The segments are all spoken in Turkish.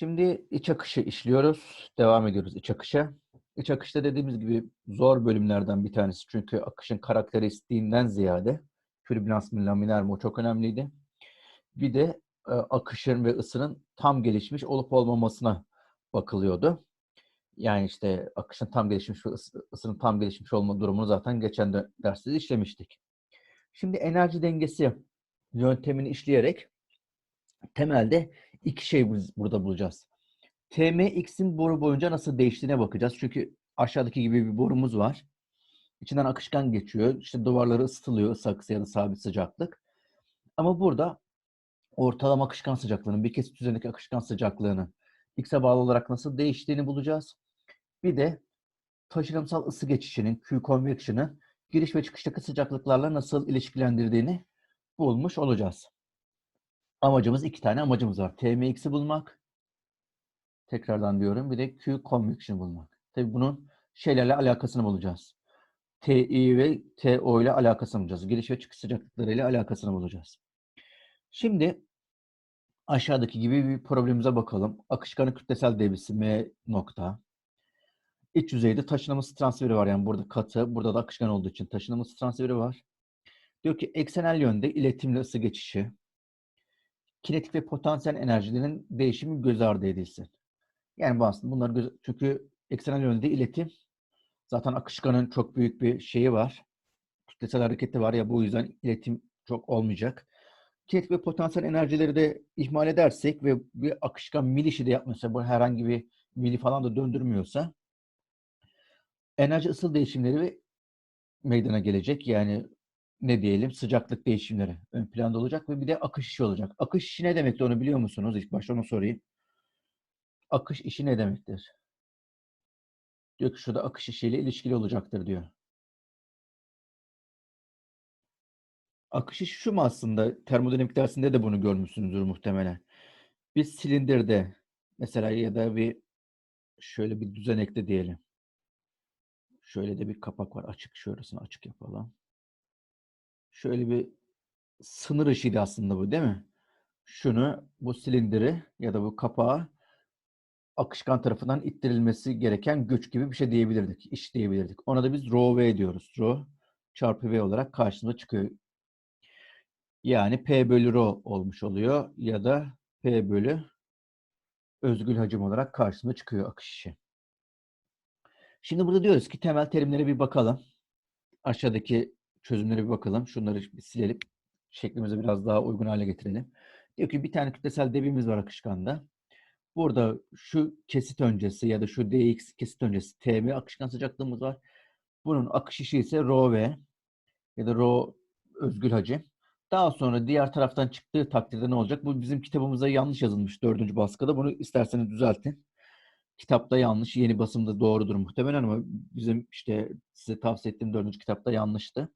Şimdi iç akışı işliyoruz. Devam ediyoruz iç akışa. İç akışta dediğimiz gibi zor bölümlerden bir tanesi. Çünkü akışın karakteristiğinden ziyade türbülans mı laminer mi o çok önemliydi. Bir de e, akışın ve ısının tam gelişmiş olup olmamasına bakılıyordu. Yani işte akışın tam gelişmiş ve ısı- ısının tam gelişmiş olma durumunu zaten geçen de derste de işlemiştik. Şimdi enerji dengesi yöntemini işleyerek temelde iki şey biz burada bulacağız. TMX'in boru boyunca nasıl değiştiğine bakacağız. Çünkü aşağıdaki gibi bir borumuz var. İçinden akışkan geçiyor. İşte duvarları ısıtılıyor ısı akısı ya da sabit sıcaklık. Ama burada ortalama akışkan sıcaklığının, bir kesit üzerindeki akışkan sıcaklığının X'e bağlı olarak nasıl değiştiğini bulacağız. Bir de taşınımsal ısı geçişinin, Q convection'ı giriş ve çıkıştaki sıcaklıklarla nasıl ilişkilendirdiğini bulmuş olacağız. Amacımız iki tane amacımız var. TMX'i bulmak. Tekrardan diyorum. Bir de Q convection bulmak. Tabii bunun şeylerle alakasını bulacağız. TI ve TO ile alakasını bulacağız. Giriş ve çıkış sıcaklıkları ile alakasını bulacağız. Şimdi aşağıdaki gibi bir problemimize bakalım. Akışkanın kütlesel debisi M nokta. İç yüzeyde taşınımız transferi var. Yani burada katı, burada da akışkan olduğu için taşınımız transferi var. Diyor ki eksenel yönde iletimli ısı geçişi, kinetik ve potansiyel enerjilerin değişimi göz ardı edilsin. Yani bu aslında bunlar göz, çünkü eksenel yönde iletim zaten akışkanın çok büyük bir şeyi var. Kütlesel hareketi var ya bu yüzden iletim çok olmayacak. Kinetik ve potansiyel enerjileri de ihmal edersek ve bir akışkan mil işi de yapmıyorsa, bu herhangi bir mili falan da döndürmüyorsa enerji ısı değişimleri ve meydana gelecek. Yani ne diyelim sıcaklık değişimleri ön planda olacak ve bir de akış işi olacak. Akış işi ne demekti onu biliyor musunuz? İlk başta onu sorayım. Akış işi ne demektir? Diyor ki şurada akış işiyle ilişkili olacaktır diyor. Akış işi şu mu aslında? Termodinamik dersinde de bunu görmüşsünüzdür muhtemelen. Bir silindirde mesela ya da bir şöyle bir düzenekte diyelim. Şöyle de bir kapak var açık. Şurasını açık yapalım. Şöyle bir sınır ışığıydı aslında bu değil mi? Şunu bu silindiri ya da bu kapağı akışkan tarafından ittirilmesi gereken güç gibi bir şey diyebilirdik. iş diyebilirdik. Ona da biz rho v diyoruz. Rho çarpı v olarak karşımıza çıkıyor. Yani P bölü rho olmuş oluyor ya da P bölü özgül hacim olarak karşımıza çıkıyor akış işi. Şimdi burada diyoruz ki temel terimlere bir bakalım. Aşağıdaki çözümlere bir bakalım. Şunları bir silelim. Şeklimize biraz daha uygun hale getirelim. Diyor ki bir tane kütlesel debimiz var akışkanda. Burada şu kesit öncesi ya da şu dx kesit öncesi tm akışkan sıcaklığımız var. Bunun akış işi ise rho v ya da rho özgül hacim. Daha sonra diğer taraftan çıktığı takdirde ne olacak? Bu bizim kitabımızda yanlış yazılmış dördüncü baskıda. Bunu isterseniz düzeltin. Kitapta yanlış, yeni basımda doğrudur muhtemelen ama bizim işte size tavsiye ettiğim dördüncü kitapta yanlıştı.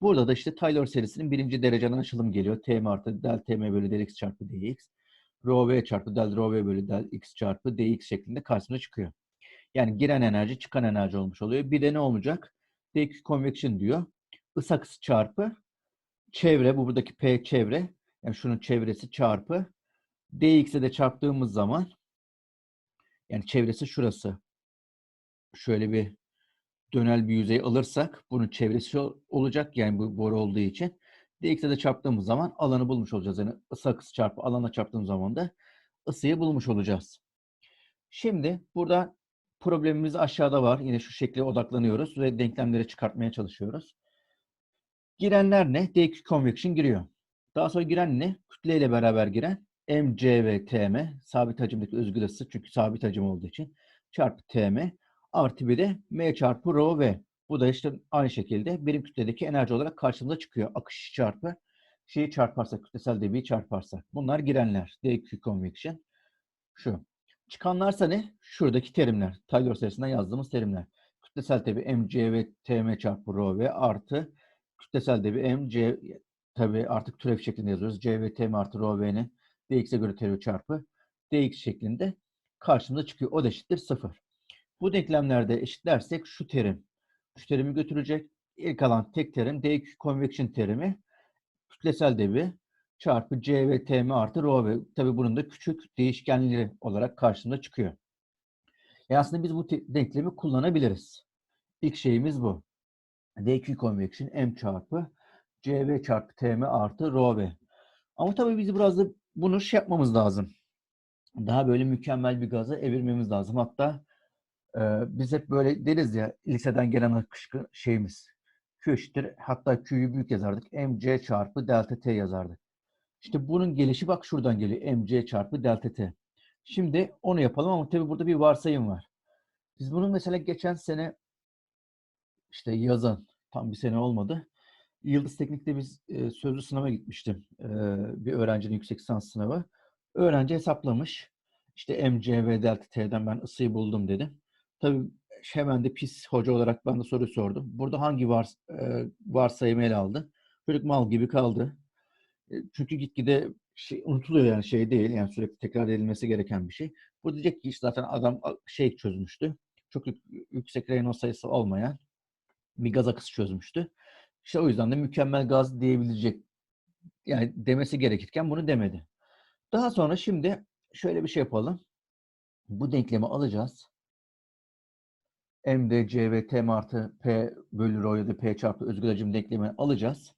Burada da işte Taylor serisinin birinci dereceden açılım geliyor. Tm artı del tm bölü del x çarpı dx. Rho v çarpı del rho v bölü del x çarpı dx şeklinde karşımıza çıkıyor. Yani giren enerji çıkan enerji olmuş oluyor. Bir de ne olacak? dq convection diyor. Isı akısı çarpı çevre, bu buradaki p çevre. Yani şunun çevresi çarpı dx'e de çarptığımız zaman yani çevresi şurası. Şöyle bir dönel bir yüzey alırsak bunun çevresi olacak yani bu boru olduğu için. dx'e de çarptığımız zaman alanı bulmuş olacağız. Yani ısı akısı çarpı alana çarptığımız zaman da ısıyı bulmuş olacağız. Şimdi burada problemimiz aşağıda var. Yine şu şekilde odaklanıyoruz ve denklemleri çıkartmaya çalışıyoruz. Girenler ne? dq convection giriyor. Daha sonra giren ne? Kütle ile beraber giren mc ve tm sabit hacimdeki özgül ısı çünkü sabit hacim olduğu için çarpı tm artı bir de m çarpı rho v. Bu da işte aynı şekilde birim kütledeki enerji olarak karşımıza çıkıyor. Akış çarpı şeyi çarparsak, kütlesel debiyi çarparsak. Bunlar girenler. dq convection. Şu. Çıkanlarsa ne? Şuradaki terimler. Taylor serisinden yazdığımız terimler. Kütlesel debi mc ve tm çarpı rho v artı kütlesel debi mc tabi artık türev şeklinde yazıyoruz. c ve tm artı rho v'nin dx'e göre terim çarpı dx şeklinde karşımıza çıkıyor. O da eşittir 0. Bu denklemlerde eşitlersek şu terim şu terimi götürecek. İlk kalan tek terim dq convection terimi kütlesel debi çarpı C ve Tm artı rho ve tabii bunun da küçük değişkenleri olarak karşımıza çıkıyor. E aslında biz bu denklemi kullanabiliriz. İlk şeyimiz bu. dq convection m çarpı cv çarpı tm artı rho v. Ama tabii biz biraz da bunu şey yapmamız lazım. Daha böyle mükemmel bir gaza evirmemiz lazım. Hatta e, biz hep böyle deriz ya liseden gelen akışkı şeyimiz. Q eşittir. Hatta Q'yu büyük yazardık. mc çarpı delta t yazardık. İşte bunun gelişi bak şuradan geliyor. mc çarpı delta t. Şimdi onu yapalım ama tabii burada bir varsayım var. Biz bunu mesela geçen sene işte yazan tam bir sene olmadı. Yıldız Teknik'te biz e, sözlü sınava gitmiştim. E, bir öğrencinin yüksek lisans sınavı. Öğrenci hesaplamış. İşte MC ve delta T'den ben ısıyı buldum dedi. Tabii hemen de pis hoca olarak ben de soru sordum. Burada hangi vars, e, varsayımı ele aldı? Çocuk mal gibi kaldı. E, çünkü gitgide şey, unutuluyor yani şey değil. Yani sürekli tekrar edilmesi gereken bir şey. Bu diyecek ki işte zaten adam şey çözmüştü. Çok yüksek Reynolds sayısı olmayan bir gaz akısı çözmüştü. İşte o yüzden de mükemmel gaz diyebilecek yani demesi gerekirken bunu demedi. Daha sonra şimdi şöyle bir şey yapalım. Bu denklemi alacağız. M de C ve T artı P bölü rho ya da P çarpı özgür hacim denklemini alacağız.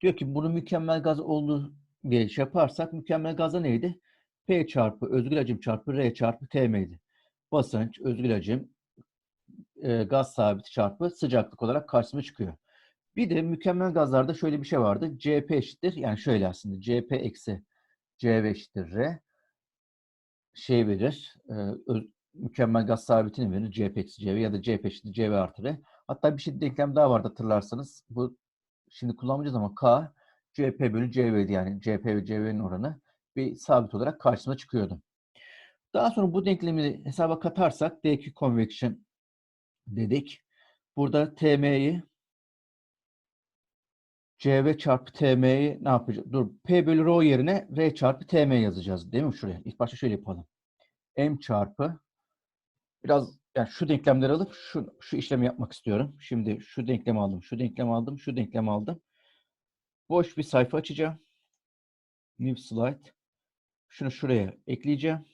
Diyor ki bunu mükemmel gaz olduğu diye şey yaparsak mükemmel gazda neydi? P çarpı özgür hacim çarpı R çarpı TM'ydi. Basınç, özgür hacim, e, gaz sabiti çarpı sıcaklık olarak karşıma çıkıyor. Bir de mükemmel gazlarda şöyle bir şey vardı. CP eşittir. Yani şöyle aslında. CP eksi CV eşittir R. Şey verir. E, mükemmel gaz sabitini verir. CP eksi CV ya da CP eşittir CV artı R. Hatta bir şey denklem daha vardı hatırlarsanız. Bu şimdi kullanmayacağız ama K CP bölü CV'di. Yani CP ve CV'nin oranı bir sabit olarak karşısına çıkıyordu. Daha sonra bu denklemi hesaba katarsak dq convection dedik. Burada TM'yi CV çarpı TM'yi ne yapacağız? Dur. P bölü rho yerine R çarpı TM yazacağız. Değil mi şuraya? İlk başta şöyle yapalım. M çarpı biraz yani şu denklemleri alıp şu, şu işlemi yapmak istiyorum. Şimdi şu denklemi aldım, şu denklemi aldım, şu denklemi aldım. Boş bir sayfa açacağım. New slide. Şunu şuraya ekleyeceğim.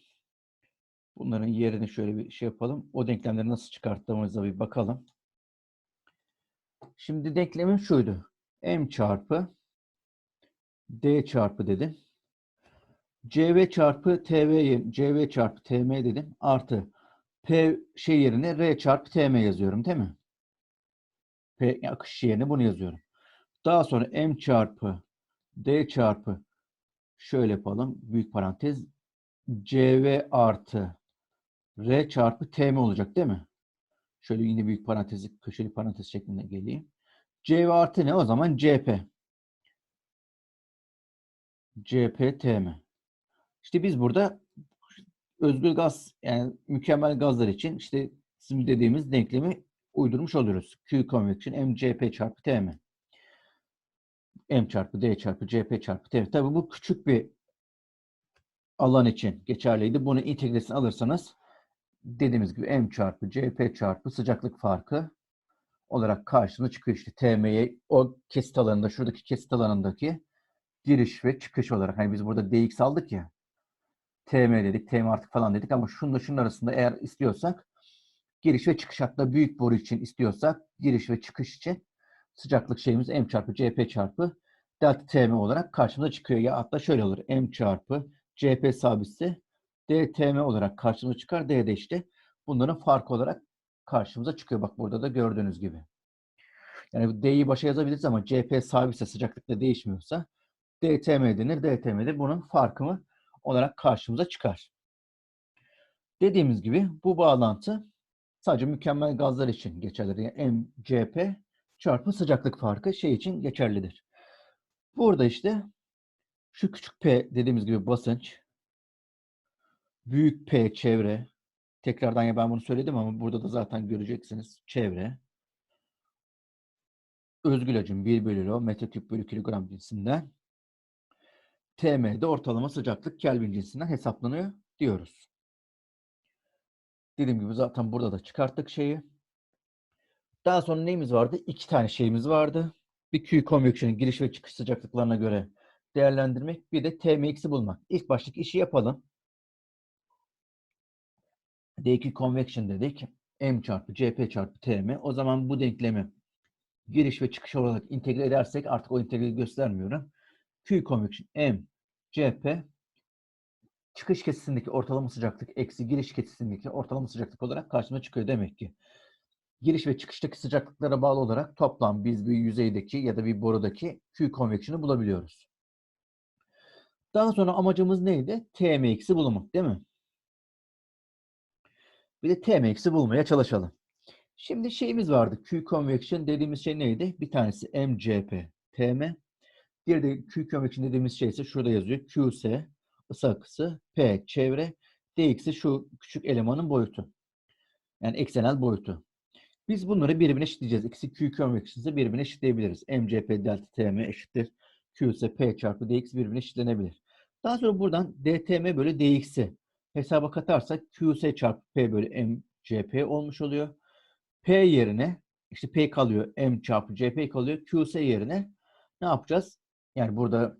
Bunların yerini şöyle bir şey yapalım. O denklemleri nasıl çıkarttığımıza bir bakalım. Şimdi denklemim şuydu. M çarpı D çarpı dedim. CV çarpı TV, CV çarpı TM dedim. Artı P şey yerine R çarpı TM yazıyorum değil mi? P akış yerine bunu yazıyorum. Daha sonra M çarpı D çarpı şöyle yapalım. Büyük parantez CV artı R çarpı TM olacak değil mi? Şöyle yine büyük parantezi, köşeli parantez şeklinde geleyim. CV artı ne? O zaman CP. CP TM. İşte biz burada özgür gaz yani mükemmel gazlar için işte bizim dediğimiz denklemi uydurmuş oluyoruz. Q convection MCP çarpı TM. M çarpı D çarpı CP çarpı TM. Tabii bu küçük bir alan için geçerliydi. Bunu integresini alırsanız dediğimiz gibi M çarpı CP çarpı sıcaklık farkı olarak karşımıza çıkıyor. İşte TM'ye o kesit alanında, şuradaki kesit alanındaki giriş ve çıkış olarak. Hani biz burada DX aldık ya. TM dedik, TM artık falan dedik ama şununla şunun arasında eğer istiyorsak giriş ve çıkış hatta büyük boru için istiyorsak giriş ve çıkış için sıcaklık şeyimiz M çarpı CP çarpı delta TM olarak karşımıza çıkıyor. Ya hatta şöyle olur. M çarpı CP sabitse DTM olarak karşımıza çıkar. D de işte bunların farkı olarak karşımıza çıkıyor. Bak burada da gördüğünüz gibi. Yani D'yi başa yazabiliriz ama CP sabitse sıcaklıkta değişmiyorsa DTM denir. DTM de bunun farkı olarak karşımıza çıkar. Dediğimiz gibi bu bağlantı sadece mükemmel gazlar için geçerlidir. Yani MCP çarpı sıcaklık farkı şey için geçerlidir. Burada işte şu küçük P dediğimiz gibi basınç, büyük P çevre, tekrardan ya ben bunu söyledim ama burada da zaten göreceksiniz çevre, özgül hacim 1 bölü rho metreküp bölü kilogram cinsinden TM'de ortalama sıcaklık Kelvin cinsinden hesaplanıyor diyoruz. Dediğim gibi zaten burada da çıkarttık şeyi. Daha sonra neyimiz vardı? İki tane şeyimiz vardı. Bir Q convection'ın giriş ve çıkış sıcaklıklarına göre değerlendirmek, bir de Tmx'i bulmak. İlk baştaki işi yapalım. D2 convection dedik. M çarpı CP çarpı TM. O zaman bu denklemi giriş ve çıkış olarak integre edersek artık o integrali göstermiyorum. Q convection M CP çıkış kesisindeki ortalama sıcaklık eksi giriş kesisindeki ortalama sıcaklık olarak karşıma çıkıyor demek ki. Giriş ve çıkıştaki sıcaklıklara bağlı olarak toplam biz bir yüzeydeki ya da bir borudaki Q convection'ı bulabiliyoruz. Daha sonra amacımız neydi? Tmx'i bulmak değil mi? Bir de Tmx'i bulmaya çalışalım. Şimdi şeyimiz vardı. Q convection dediğimiz şey neydi? Bir tanesi MCP TM. Diğeri de Q convection dediğimiz şey ise şurada yazıyor. QS ısı akısı, P çevre, Dx'i şu küçük elemanın boyutu. Yani eksenel boyutu. Biz bunları birbirine eşitleyeceğiz. İkisi Q convection ise birbirine eşitleyebiliriz. MCP delta TM eşittir. Q ise P çarpı Dx birbirine eşitlenebilir. Daha sonra buradan DTM bölü Dx'i hesaba katarsak QS çarpı P bölü MCP olmuş oluyor. P yerine işte P kalıyor. M çarpı CP kalıyor. QS yerine ne yapacağız? Yani burada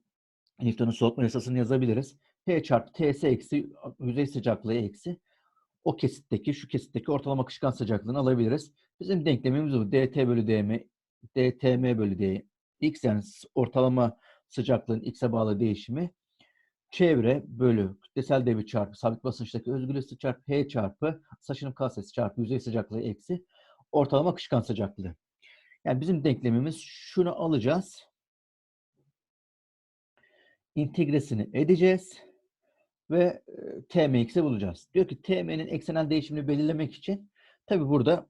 Newton'un soğutma yasasını yazabiliriz. P çarpı TS eksi yüzey sıcaklığı eksi o kesitteki, şu kesitteki ortalama akışkan sıcaklığını alabiliriz. Bizim denklemimiz bu. dt bölü dm, dtm bölü d. x yani ortalama sıcaklığın x'e bağlı değişimi çevre bölü kütlesel devir çarpı sabit basınçtaki özgür ısı çarpı h çarpı saçının kasesi çarpı yüzey sıcaklığı eksi ortalama akışkan sıcaklığı. Yani bizim denklemimiz şunu alacağız. İntegresini edeceğiz ve tmx'i bulacağız. Diyor ki tm'nin eksenel değişimini belirlemek için tabi burada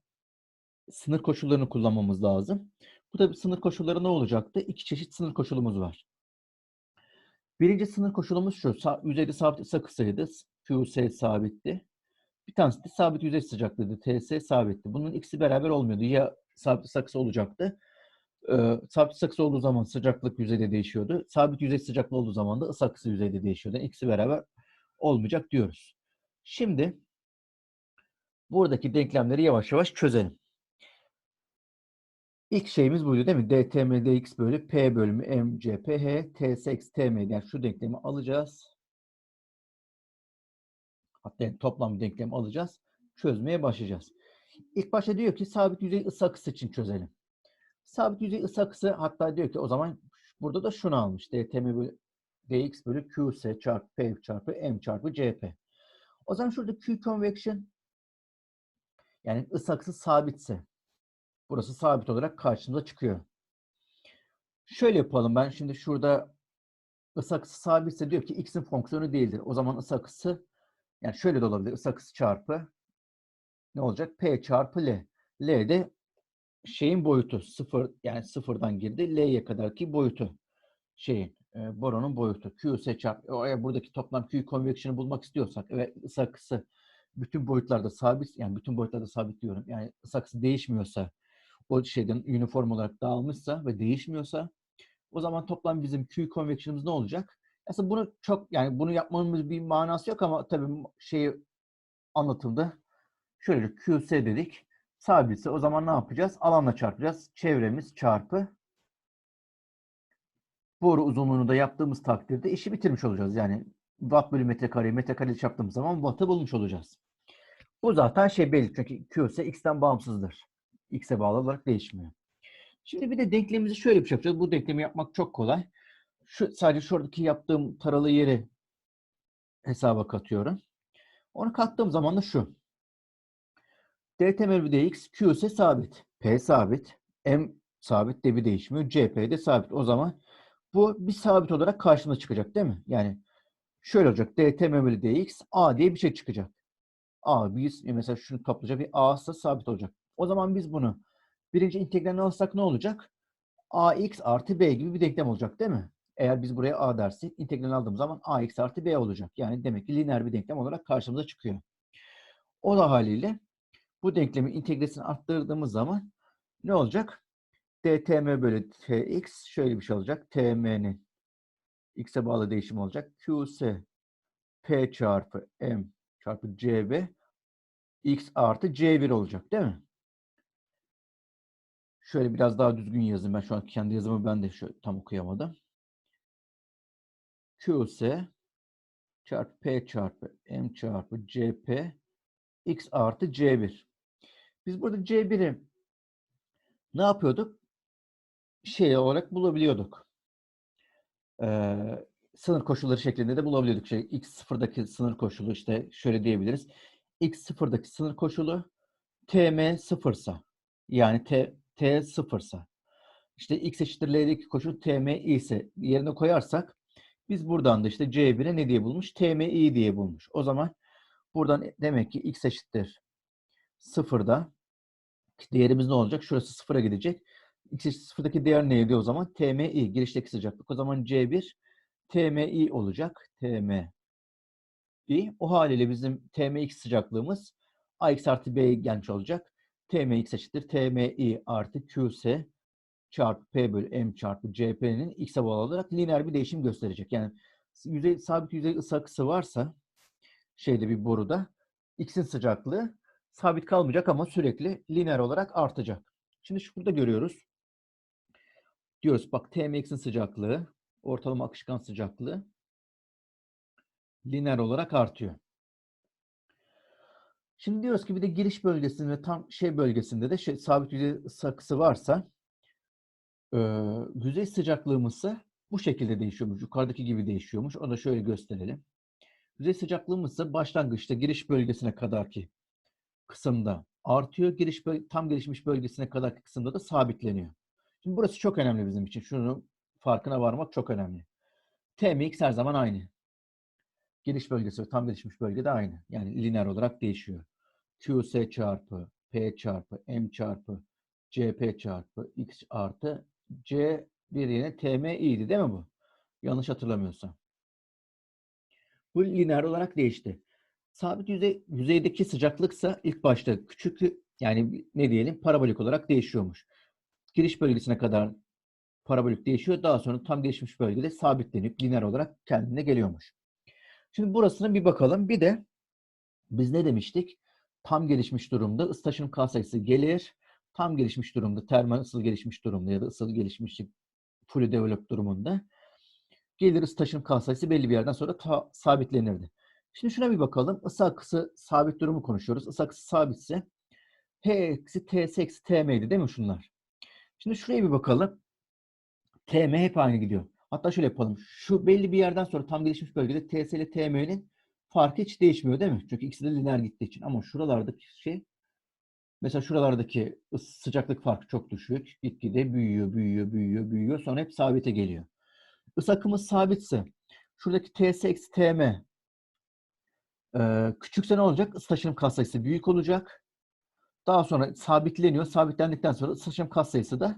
sınır koşullarını kullanmamız lazım. Bu tabi sınır koşulları ne olacaktı? İki çeşit sınır koşulumuz var. Birinci sınır koşulumuz şu. Yüzeyde sabit ısı kısaydı. QS sabitti. Bir tanesi de sabit yüzey sıcaklığıydı. TS sabitti. Bunun ikisi beraber olmuyordu. Ya sabit ısı olacaktı. Ee, sabit kısa olduğu zaman sıcaklık yüzeyde değişiyordu. Sabit yüzey sıcaklığı olduğu zaman da ısı kısa yüzeyde değişiyordu. İkisi beraber olmayacak diyoruz. Şimdi buradaki denklemleri yavaş yavaş çözelim. İlk şeyimiz buydu değil mi? dtm dx bölü p bölümü mc ph ts eksi tm yani şu denklemi alacağız. Hatta toplam denklemi alacağız. Çözmeye başlayacağız. İlk başta diyor ki sabit yüzey ısı akısı için çözelim. Sabit yüzey ısı akısı hatta diyor ki o zaman burada da şunu almış. dtm bölü dx bölü qs çarpı p çarpı m çarpı cp. O zaman şurada q convection yani ısı akısı sabitse burası sabit olarak karşımıza çıkıyor. Şöyle yapalım ben şimdi şurada ısı akısı sabitse diyor ki x'in fonksiyonu değildir. O zaman ısı akısı yani şöyle de olabilir. Isı akısı çarpı ne olacak? P çarpı L. L de şeyin boyutu. Sıfır yani sıfırdan girdi. L'ye kadar ki boyutu. Şeyin e, boronun boyutu. Qs çarpı eğer buradaki toplam Q convection'ı bulmak istiyorsak ve ısı akısı bütün boyutlarda sabit yani bütün boyutlarda sabit diyorum. Yani ısı akısı değişmiyorsa o şeyden uniform olarak dağılmışsa ve değişmiyorsa o zaman toplam bizim Q convection'ımız ne olacak? Aslında bunu çok yani bunu yapmamız bir manası yok ama tabii şey anlatıldı. Şöyle QS dedik. Sabitse o zaman ne yapacağız? Alanla çarpacağız. Çevremiz çarpı boru uzunluğunu da yaptığımız takdirde işi bitirmiş olacağız. Yani watt bölü metrekare metrekare çarptığımız zaman watt'ı bulmuş olacağız. Bu zaten şey belli çünkü QS x'ten bağımsızdır. X'e bağlı olarak değişmiyor. Şimdi bir de denklemimizi şöyle bir şey yapacağız. Bu denklemi yapmak çok kolay. Şu, sadece şuradaki yaptığım taralı yeri hesaba katıyorum. Onu kattığım zaman da şu. DTM dx Q ise sabit. P sabit. M sabit. Debi değişmiyor. CP de sabit. O zaman bu bir sabit olarak karşımıza çıkacak değil mi? Yani şöyle olacak. DTM bölü dx A diye bir şey çıkacak. A biz mesela şunu toplayacak bir A ise sabit olacak. O zaman biz bunu birinci integralini alırsak ne olacak? AX artı B gibi bir denklem olacak değil mi? Eğer biz buraya A dersek integral aldığımız zaman AX artı B olacak. Yani demek ki lineer bir denklem olarak karşımıza çıkıyor. O da haliyle bu denklemin integresini arttırdığımız zaman ne olacak? dtm bölü tx şöyle bir şey olacak. tm'nin x'e bağlı değişim olacak. qs p çarpı m çarpı cb x artı c1 olacak değil mi? Şöyle biraz daha düzgün yazayım. Ben şu an kendi yazımı ben de şöyle tam okuyamadım. QS çarpı P çarpı M çarpı CP X artı C1. Biz burada C1'i ne yapıyorduk? Şey olarak bulabiliyorduk. Ee, sınır koşulları şeklinde de bulabiliyorduk. Şey, X sıfırdaki sınır koşulu işte şöyle diyebiliriz. X sıfırdaki sınır koşulu TM sıfırsa yani T, T sıfırsa işte X eşittir L'deki koşul TMI ise yerine koyarsak biz buradan da işte C1'e ne diye bulmuş? TMI diye bulmuş. O zaman buradan demek ki X eşittir sıfırda değerimiz ne olacak? Şurası sıfıra gidecek. X eşittir sıfırdaki değer neydi o zaman? TMI girişteki sıcaklık. O zaman C1 TMI olacak. TMI. O haliyle bizim TMX sıcaklığımız AX artı B gelmiş olacak. TMX eşittir TMI artı QS çarpı P bölü M çarpı CP'nin X'e bağlı olarak lineer bir değişim gösterecek. Yani yüzey, sabit yüzey ısı akısı varsa şeyde bir boruda X'in sıcaklığı sabit kalmayacak ama sürekli lineer olarak artacak. Şimdi şurada görüyoruz. Diyoruz bak TMX'in sıcaklığı, ortalama akışkan sıcaklığı lineer olarak artıyor. Şimdi diyoruz ki bir de giriş bölgesinde ve tam şey bölgesinde de şey, sabit yüzey ısı akısı varsa e, yüzey sıcaklığımızsa bu şekilde değişiyormuş. Yukarıdaki gibi değişiyormuş. Onu da şöyle gösterelim. Yüzey sıcaklığımız ise başlangıçta giriş bölgesine kadarki kısımda artıyor. Giriş tam gelişmiş bölgesine kadarki kısımda da sabitleniyor. Şimdi burası çok önemli bizim için. Şunun farkına varmak çok önemli. Tmx her zaman aynı. Giriş bölgesi ve tam gelişmiş bölge de aynı. Yani lineer olarak değişiyor. Qs çarpı P çarpı M çarpı CP çarpı X artı C bir yine TMI'ydi değil mi bu? Yanlış hatırlamıyorsam. Bu lineer olarak değişti. Sabit yüzey, yüzeydeki sıcaklıksa ilk başta küçük yani ne diyelim parabolik olarak değişiyormuş. Giriş bölgesine kadar parabolik değişiyor. Daha sonra tam gelişmiş bölgede sabitlenip lineer olarak kendine geliyormuş. Şimdi burasına bir bakalım. Bir de biz ne demiştik? Tam gelişmiş durumda ısı taşınım sayısı gelir. Tam gelişmiş durumda, termal ısıl gelişmiş durumda ya da ısıl gelişmişlik fully developed durumunda gelir ısı taşınım sayısı belli bir yerden sonra ta, sabitlenirdi. Şimdi şuna bir bakalım. Isı akısı sabit durumu konuşuyoruz. Isı akısı sabitse H eksi T'si eksi TM'ydi değil mi şunlar? Şimdi şuraya bir bakalım. TM hep aynı gidiyor. Hatta şöyle yapalım. Şu belli bir yerden sonra tam gelişmiş bölgede TS ile TM'nin farkı hiç değişmiyor değil mi? Çünkü ikisi de lineer gittiği için. Ama şuralardaki şey mesela şuralardaki sıcaklık farkı çok düşük. Gitgide büyüyor, büyüyor, büyüyor, büyüyor. Sonra hep sabite geliyor. Isı akımız sabitse şuradaki TS eksi TM e, küçükse ne olacak? Isı taşınım katsayısı büyük olacak. Daha sonra sabitleniyor. Sabitlendikten sonra ısı taşınım katsayısı da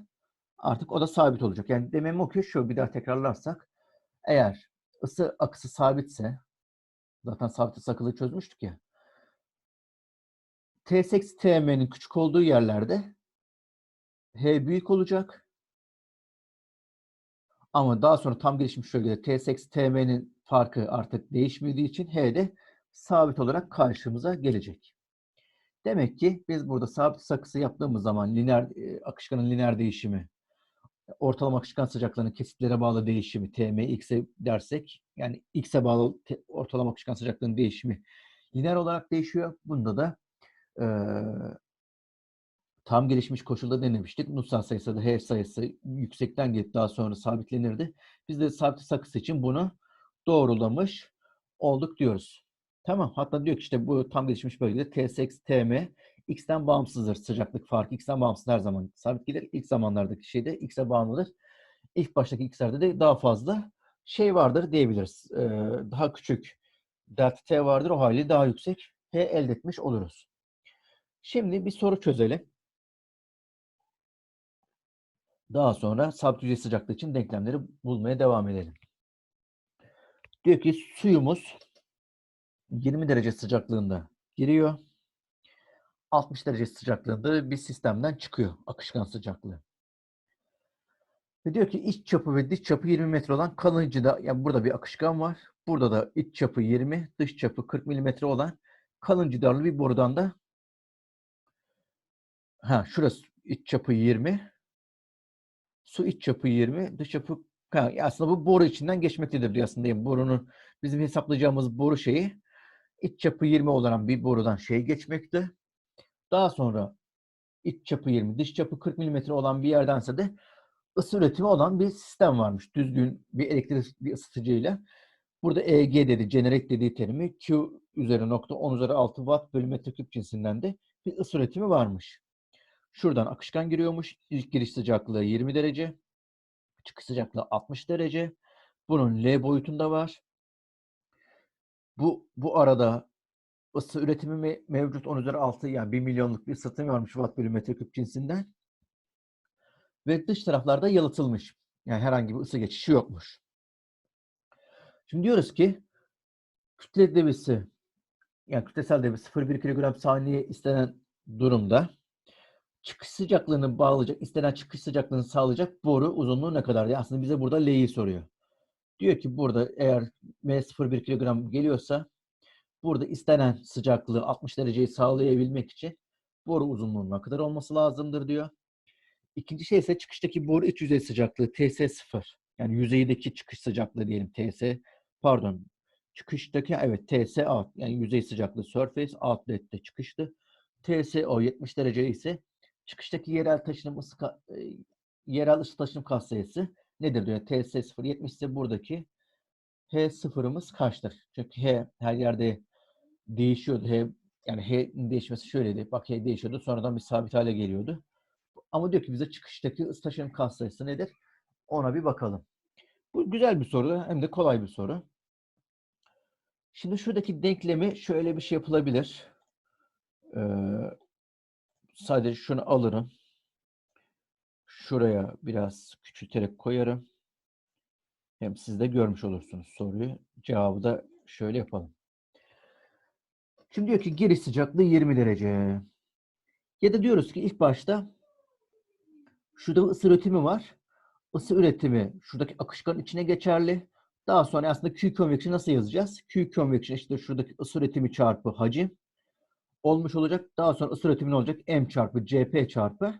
artık o da sabit olacak. Yani demem o ki şu bir daha tekrarlarsak eğer ısı akısı sabitse zaten sabit ısı akısı çözmüştük ya. T8 TM'nin küçük olduğu yerlerde H büyük olacak. Ama daha sonra tam gelişmiş bölgede T8 TM'nin farkı artık değişmediği için H de sabit olarak karşımıza gelecek. Demek ki biz burada sabit sakısı yaptığımız zaman lineer akışkanın lineer değişimi ortalama akışkan sıcaklığının kesitlere bağlı değişimi TM x'e dersek yani x'e bağlı ortalama akışkan sıcaklığının değişimi lineer olarak değişiyor. Bunda da e, tam gelişmiş koşulda denemiştik. Nussel sayısı da H sayısı yüksekten gelip daha sonra sabitlenirdi. Biz de sabit sakısı için bunu doğrulamış olduk diyoruz. Tamam. Hatta diyor ki işte bu tam gelişmiş bölgede T8 TM X'ten bağımsızdır sıcaklık farkı. X'ten bağımsız her zaman sabit gelir. İlk zamanlardaki şeyde X'e bağımlıdır. İlk baştaki X'lerde de daha fazla şey vardır diyebiliriz. Ee, daha küçük delta T vardır. O hali daha yüksek H elde etmiş oluruz. Şimdi bir soru çözelim. Daha sonra sabit yüzey sıcaklığı için denklemleri bulmaya devam edelim. Diyor ki suyumuz 20 derece sıcaklığında giriyor. 60 derece sıcaklığında bir sistemden çıkıyor akışkan sıcaklığı. Ve diyor ki iç çapı ve dış çapı 20 metre olan kalıncıda yani burada bir akışkan var. Burada da iç çapı 20, dış çapı 40 milimetre olan kalın cidarlı bir borudan da ha şurası iç çapı 20 su iç çapı 20, dış çapı aslında bu boru içinden geçmektedir diyor aslında. Borunun bizim hesaplayacağımız boru şeyi iç çapı 20 olan bir borudan şey geçmekte. Daha sonra iç çapı 20, dış çapı 40 mm olan bir yerdense de ısı üretimi olan bir sistem varmış. Düzgün bir elektrik bir ısıtıcıyla. Burada EG dedi, generate dediği terimi Q üzeri nokta 10 üzeri 6 watt bölü metreküp cinsinden de bir ısı üretimi varmış. Şuradan akışkan giriyormuş. İlk giriş sıcaklığı 20 derece. Çıkış sıcaklığı 60 derece. Bunun L boyutunda var. Bu bu arada ısı üretimi me- mevcut 10 üzeri 6 yani 1 milyonluk bir ısıtım varmış watt bölü metreküp cinsinden. Ve dış taraflarda yalıtılmış. Yani herhangi bir ısı geçişi yokmuş. Şimdi diyoruz ki kütle debisi yani kütlesel debi 0,1 kilogram saniye istenen durumda çıkış sıcaklığını bağlayacak, istenen çıkış sıcaklığını sağlayacak boru uzunluğu ne kadar diye aslında bize burada L'yi soruyor. Diyor ki burada eğer M 0,1 kilogram geliyorsa burada istenen sıcaklığı 60 dereceyi sağlayabilmek için boru uzunluğunun ne kadar olması lazımdır diyor. İkinci şey ise çıkıştaki boru iç yüzey sıcaklığı TS0. Yani yüzeydeki çıkış sıcaklığı diyelim TS. Pardon. Çıkıştaki evet TS out. Yani yüzey sıcaklığı surface outlet'te çıkıştı. TSO 70 derece ise çıkıştaki yerel taşınım ısı e, yerel ısı taşınım katsayısı nedir diyor. TS0 70 ise buradaki H sıfırımız kaçtır? Çünkü H her yerde değişiyordu. H yani H'nin değişmesi şöyleydi. Bak H değişiyordu. Sonradan bir sabit hale geliyordu. Ama diyor ki bize çıkıştaki ısı taşınım katsayısı nedir? Ona bir bakalım. Bu güzel bir soru hem de kolay bir soru. Şimdi şuradaki denklemi şöyle bir şey yapılabilir. Ee, sadece şunu alırım. Şuraya biraz küçülterek koyarım. Hem siz de görmüş olursunuz soruyu. Cevabı da şöyle yapalım. Şimdi diyor ki giriş sıcaklığı 20 derece. Ya da diyoruz ki ilk başta şurada ısı üretimi var. Isı üretimi şuradaki akışkanın içine geçerli. Daha sonra aslında Q convection nasıl yazacağız? Q convection işte şuradaki ısı üretimi çarpı hacim olmuş olacak. Daha sonra ısı üretimi ne olacak? M çarpı CP çarpı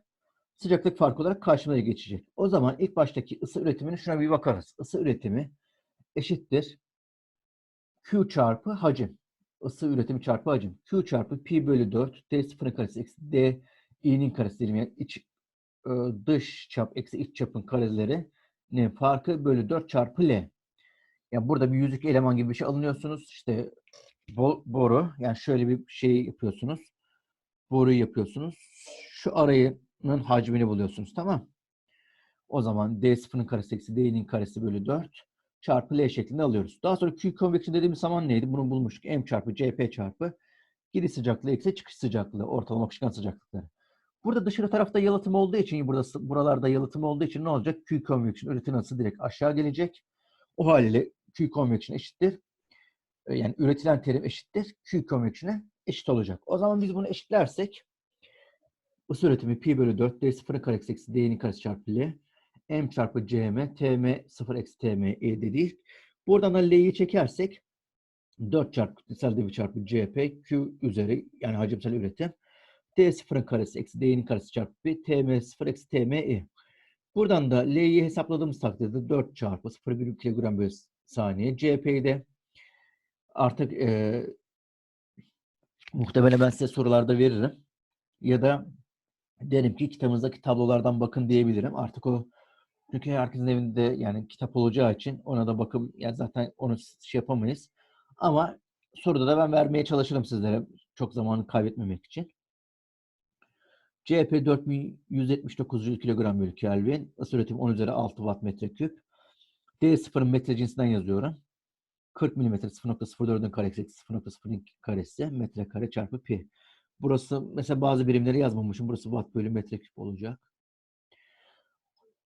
sıcaklık farkı olarak karşımıza geçecek. O zaman ilk baştaki ısı üretimine şuna bir bakarız. Isı üretimi eşittir Q çarpı hacim. Isı üretimi çarpı hacim. Q çarpı pi bölü 4 D sıfırın karesi eksi D i'nin karesi diyelim. Yani iç, e, dış çap eksi iç çapın kareleri ne farkı bölü 4 çarpı L. Yani burada bir yüzük eleman gibi bir şey alınıyorsunuz. İşte bo- boru yani şöyle bir şey yapıyorsunuz. Boruyu yapıyorsunuz. Şu arayının hacmini buluyorsunuz tamam. O zaman D sıfırın karesi eksi D'nin karesi bölü 4 çarpı L şeklinde alıyoruz. Daha sonra Q convection dediğimiz zaman neydi? Bunu bulmuştuk. M çarpı CP çarpı giriş sıcaklığı eksi çıkış sıcaklığı ortalama akışkan sıcaklıkları. Burada dışarı tarafta yalıtım olduğu için burada buralarda yalıtım olduğu için ne olacak? Q convection üretim ısı direkt aşağı gelecek. O haliyle Q convection eşittir. E, Yani üretilen terim eşittir. Q convection'e eşit olacak. O zaman biz bunu eşitlersek ısı üretimi pi bölü 4 d sıfırın karesi eksi d'nin karesi çarpı l m çarpı cm tm 0 eksi tm e dediği. Buradan da l'yi çekersek 4 çarpı kütlesel devi çarpı cp q üzeri yani hacimsel üretim d sıfırın karesi eksi d'nin karesi çarpı pi tm 0 eksi tm e. Buradan da l'yi hesapladığımız takdirde 4 çarpı 0,1 kilogram bölü saniye cp'yi de artık e, muhtemelen ben size sorularda veririm. Ya da derim ki kitabınızdaki tablolardan bakın diyebilirim. Artık o çünkü herkesin evinde yani kitap olacağı için ona da bakıp ya zaten onu şey yapamayız. Ama soruda da ben vermeye çalışırım sizlere çok zamanı kaybetmemek için. CHP 4179 kilogram bölü Kelvin. Isı üretimi 10 üzeri 6 watt metreküp. D0'ın metre cinsinden yazıyorum. 40 mm 0.04'ün karesi eksi 0.02 karesi metrekare çarpı pi. Burası mesela bazı birimleri yazmamışım. Burası watt bölü metreküp olacak.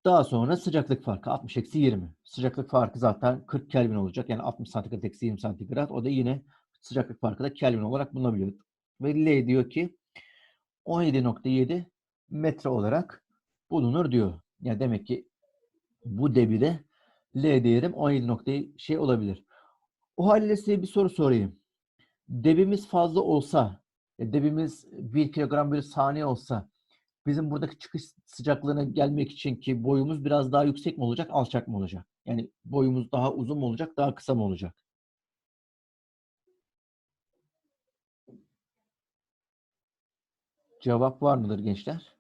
Daha sonra sıcaklık farkı 60 eksi 20. Sıcaklık farkı zaten 40 Kelvin olacak. Yani 60 santigrat eksi 20 santigrat. O da yine sıcaklık farkı da Kelvin olarak bulunabiliyor. Ve L diyor ki 17.7 metre olarak bulunur diyor. Yani demek ki bu debide L değerim 17 nokta şey olabilir. O halde size bir soru sorayım. Debimiz fazla olsa, e, debimiz 1 kilogram bölü saniye olsa bizim buradaki çıkış sıcaklığına gelmek için ki boyumuz biraz daha yüksek mi olacak, alçak mı olacak? Yani boyumuz daha uzun mu olacak, daha kısa mı olacak? Cevap var mıdır gençler?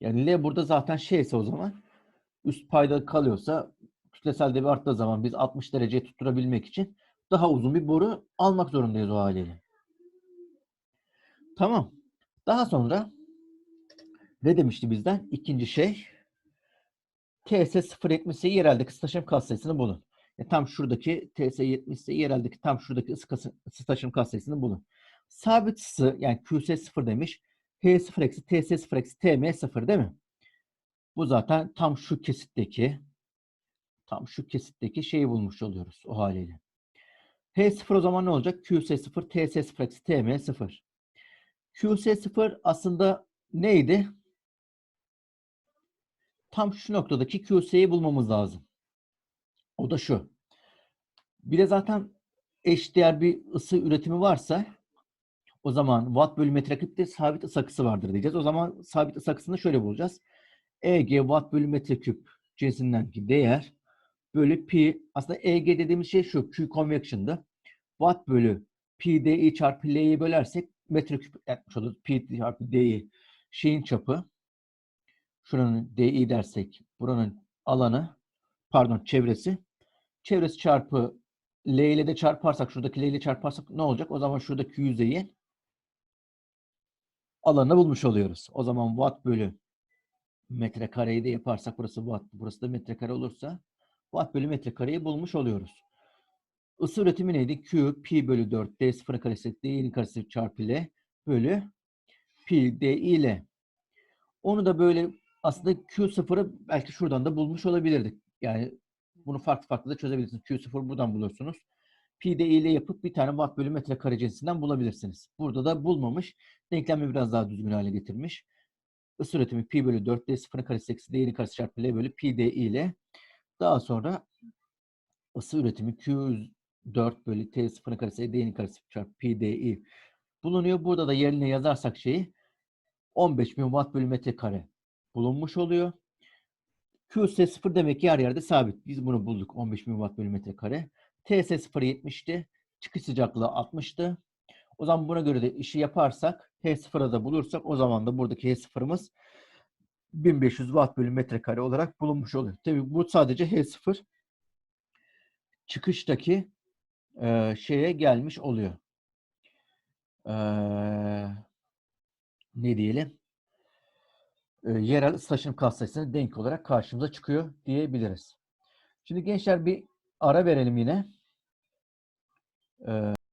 Yani L burada zaten şeyse o zaman üst payda kalıyorsa kütlesel debi arttığı zaman biz 60 dereceye tutturabilmek için daha uzun bir boru almak zorundayız o haliyle. Tamam. Daha sonra ne demişti bizden? İkinci şey TS 070'i yereldeki ısı taşım katsayısını bulun. E, tam şuradaki TS 70 ise yereldeki tam şuradaki ısı, kası- ısı taşım katsayısını bulun. Sabit ısı yani QS 0 demiş. H0 eksi TS 0 eksi TM 0 değil mi? Bu zaten tam şu kesitteki tam şu kesitteki şeyi bulmuş oluyoruz o haliyle. H0 o zaman ne olacak? QS 0, TS 0 eksi TM 0. QS 0 aslında neydi? Tam şu noktadaki QS'yi bulmamız lazım. O da şu. Bir de zaten eşdeğer bir ısı üretimi varsa o zaman watt bölü metreküpte sabit ısı akısı vardır diyeceğiz. O zaman sabit ısı akısını şöyle bulacağız. EG watt bölü metreküp cinsindeki değer bölü pi. Aslında EG dediğimiz şey şu. Q convection'dı. Watt bölü pi di çarpı l'yi bölersek metreküp yapmış oluruz. Pi çarpı di şeyin çapı. Şuranın di dersek buranın alanı pardon çevresi. Çevresi çarpı L ile de çarparsak, şuradaki L ile çarparsak ne olacak? O zaman şuradaki yüzeyin alanını bulmuş oluyoruz. O zaman watt bölü metrekareyi de yaparsak, burası watt, burası da metrekare olursa watt bölü metrekareyi bulmuş oluyoruz. Isı üretimi neydi? Q, pi bölü 4, d sıfırın karesi, d'nin karesi çarpı L bölü pi, d ile. Onu da böyle aslında Q sıfırı belki şuradan da bulmuş olabilirdik. Yani bunu farklı farklı da çözebilirsiniz. Q0 buradan bulursunuz. Pi de ile yapıp bir tane watt bölü metrekare cinsinden bulabilirsiniz. Burada da bulmamış. Denklemi biraz daha düzgün hale getirmiş. Isı üretimi pi bölü 4 d sıfırın karesi eksi d'nin karesi çarpı l bölü pi d ile. Daha sonra ısı üretimi q 4 bölü t sıfırın karesi d'nin karesi çarpı pi di bulunuyor. Burada da yerine yazarsak şeyi 15 bin watt bölü metrekare bulunmuş oluyor. QS 0 demek ki yer yerde sabit. Biz bunu bulduk. 15.000 watt bölü metrekare. TS 0 70'ti. Çıkış sıcaklığı 60'tı. O zaman buna göre de işi yaparsak H0'a da bulursak o zaman da buradaki H0'ımız 1500 watt bölü metrekare olarak bulunmuş oluyor. Tabii bu sadece H0 çıkıştaki e, şeye gelmiş oluyor. E, ne diyelim? e, yerel taşınım katsayısına denk olarak karşımıza çıkıyor diyebiliriz. Şimdi gençler bir ara verelim yine. E,